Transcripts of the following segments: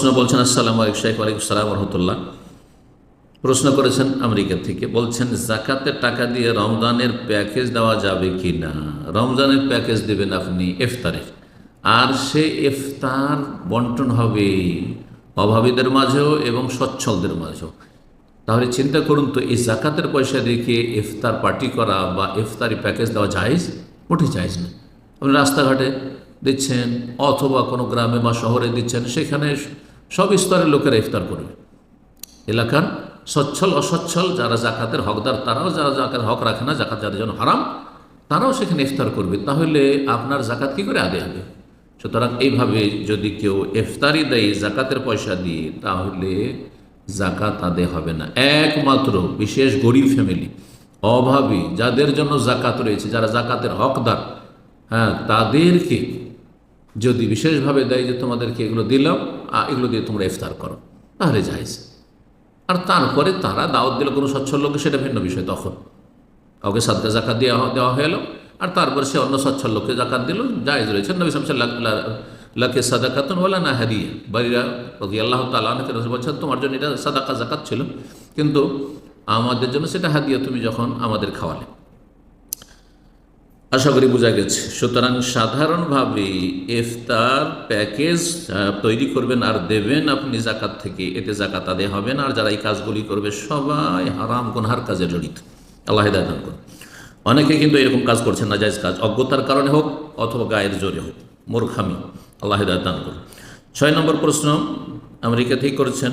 প্রশ্ন বলছেন, আসসালাম আলাইকুম শেখ ওয়ালাইকুম সালাম রহমতুল্লাহ। প্রশ্ন করেছেন আমেরিকা থেকে, বলছেন জাকাতের টাকা দিয়ে রমজানের প্যাকেজ দেওয়া যাবে কি না রমজানের প্যাকেজ দেবেন আপনি ইফতারের। আর সে ইফতার বন্টন হবে অভাবীদের মাঝেও এবং সচ্ছলদের মাঝেও। তাহলে চিন্তা করুন তো, এই জাকাতের পয়সা দিয়ে ইফতার পার্টি করা বা ইফতারি প্যাকেজ দেওয়া জায়েজ? মোটে জায়েজ না। আপনি রাস্তাঘাটে দিচ্ছেন অথবা কোনো গ্রামে বা শহরে দিচ্ছেন, সেখানে সব স্তরের লোকেরা ইফতার করবে। এলাকার সচ্ছল, অসচ্ছল যারা জাকাতের হকদার, তারাও যারা জাকাতের হক রাখে না, জাকাত যাদের জন্য হারাম, তারাও সেখানে ইফতার করবে। তাহলে আপনার জাকাত কী করে আদায় হবে? সুতরাং এইভাবে যদি কেউ ইফতারি দেয়, জাকাতের পয়সা দিয়ে, তাহলে জাকাত আদায় হবে না। একমাত্র বিশেষ গরিব ফ্যামিলি অভাবী, যাদের জন্য জাকাত রয়েছে, যারা জাকাতের হকদার হ্যাঁ তাদেরকে যদি বিশেষভাবে দেয় যে তোমাদেরকে এগুলো দিলাম আর এগুলো দিয়ে তোমরা ইফতার করো, তাহলে যাইছে আর তারপরে তারা দাওয়াত দিল কোনো সচ্ছল লোককে, সেটা ভিন্ন বিষয় তখন। কাউকে সাদকা জাকাত দেওয়া দেওয়া হয়ে আর তারপর সে অন্য সচ্ছল লোককে জাকাত দিল, জায়েজ রয়েছে। নবী সামসাল্লাহ লাকে সাদাকাতন বলা না হারিয়ে বাড়িরা রদি আল্লাহ তালাহকে বলছেন, তোমার জন্য এটা সাদাকা জাকাত ছিল, কিন্তু আমাদের জন্য সেটা হাদিয়া, তুমি যখন আমাদের খাওয়ালে। আশা করি বোঝা গেছে। সুতরাং সাধারণভাবে ইফতার প্যাকেজ তৈরি করবেন আর দেবেন আপনি জাকাত থেকে। এতে জাকাত আদায় হবে না। আর যারা এই কাজগুলি করবে সবাই হারাম গুনহার কাজে জড়িত। আল্লাহ দান করুন। অনেকে কিন্তু এরকম কাজ করছেন না জায়জ কাজ। অজ্ঞতার কারণে হোক অথবা গায়ের জোরে হোক। মূর্খামি। আল্লাহ দান করুন। ছয় নম্বর প্রশ্ন, আমেরিকা থেকে করেছেন।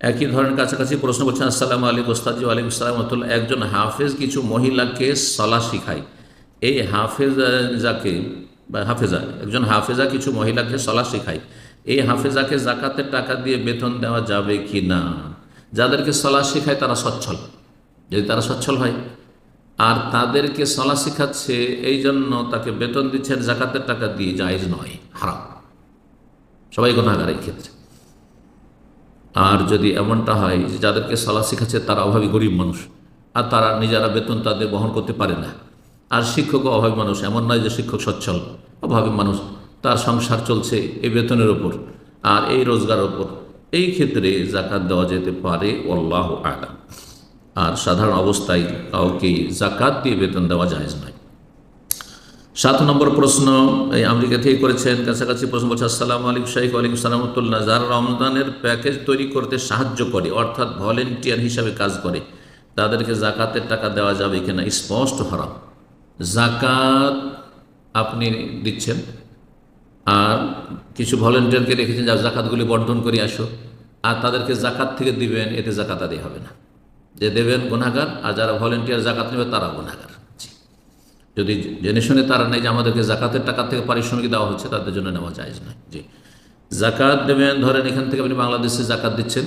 একই ধরনের কাছাকাছি প্রশ্ন করছেন, আসসালামু আলাইকুম ওস্তাদি আলাইকুম আসসালাম। একজন হাফেজ কিছু মহিলাকে সলা শিখায়। এই হাফেজাকে বা হাফেজা, একজন হাফেজা কিছু মহিলাকে সলা শেখায়, এই হাফেজাকে জাকাতের টাকা দিয়ে বেতন দেওয়া যাবে কি না? যাদেরকে সলা শেখায় তারা সচ্ছল। যদি তারা সচ্ছল হয়, আর তাদেরকে সলা শেখাচ্ছে, এই জন্য তাকে বেতন দিচ্ছেন জাকাতের টাকা দিয়ে জায়েজ নয়, হারাম। সবাই গুণাগার এই ক্ষেত্রে। আর যদি এমনটা হয় যে যাদেরকে সলা শেখাচ্ছে, তারা অভাবী, গরিব মানুষ, আর তারা নিজেরা বেতন তাদের বহন করতে পারে না আর শিক্ষকও অভাবী মানুষ, এমন নয় যে শিক্ষক সচ্ছল, অভাবী মানুষ। তার সংসার চলছে এই বেতনের ওপর আর এই রোজগারের ওপর এই ক্ষেত্রে জাকাত দেওয়া যেতে পারে আল্লাহ আলাম। আর সাধারণ অবস্থায় কাউকে জাকাত দিয়ে বেতন দেওয়া যায় নয়। সাত নম্বর প্রশ্ন, এই আমেরিকা থেকে করেছেন কাছাকাছি প্রশ্ন বলছে, আসসালামু আলাইকুম শাহিক আলাইকুম সালামতুল্লাহ যারা রমজানের প্যাকেজ তৈরি করতে সাহায্য করে, অর্থাৎ ভলেন্টিয়ার হিসাবে কাজ করে, তাদেরকে জাকাতের টাকা দেওয়া যাবে কিনা স্পষ্ট হারাম। জাকাত আপনি দিচ্ছেন। আর কিছু ভলেন্টিয়ারকে রেখেছেন যা জাকাতগুলি বর্ধন করে আসো। আর তাদেরকে জাকাত থেকে দিবেন, এতে জাকাত আদি হবে না। যে দেবেন গুণাগার আর যারা ভলেন্টিয়ার জাকাত নেবে তারা গুণাগার যদি জেনে শুনে তারা নেই যে আমাদেরকে জাকাতের টাকা থেকে পারিশ্রমিক দেওয়া হচ্ছে, তাদের জন্য নেওয়া যায় না জি। জাকাত দেবেন, ধরেন এখান থেকে আপনি বাংলাদেশে জাকাত দিচ্ছেন,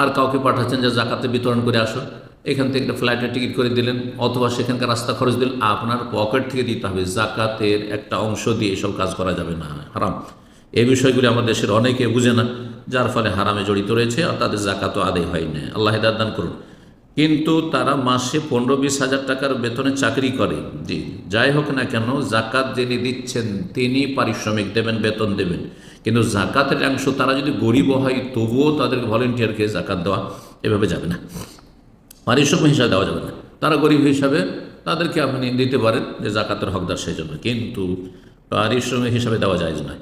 আর কাউকে পাঠাচ্ছেন যে জাকাতে বিতরণ করে আসো এখান থেকে একটা ফ্লাইটের টিকিট করে দিলেন, অথবা সেখানকার রাস্তা খরচ দিলেন, আপনার পকেট থেকে দিতে হবে। জাকাতের একটা অংশ দিয়ে এসব কাজ করা যাবে না। হারাম। এই বিষয়গুলি আমাদের দেশের অনেকে বুঝে না, যার ফলে হারামে জড়িত রয়েছে আর তাদের জাকাতও আদায় হয় না। আল্লাহ দান করুন। কিন্তু তারা মাসে পনেরো বিশ হাজার টাকার বেতনে চাকরি করে। জি, যাই হোক না কেন, জাকাত যিনি দিচ্ছেন, তিনি পারিশ্রমিক দেবেন, বেতন দেবেন। কিন্তু জাকাতের অংশ তারা যদি গরিব হয়, তবুও তাদেরকে ভলেন্টিয়ারকে জাকাত দেওয়া এভাবে যাবে না। পারিশ্রমিক হিসাবে দেওয়া যাবে না। তারা গরিব হিসাবে তাদেরকে আপনি দিতে পারেন যে জাকাতের হকদার সেই জন্য। কিন্তু পারিশ্রমিক হিসাবে দেওয়া যায় না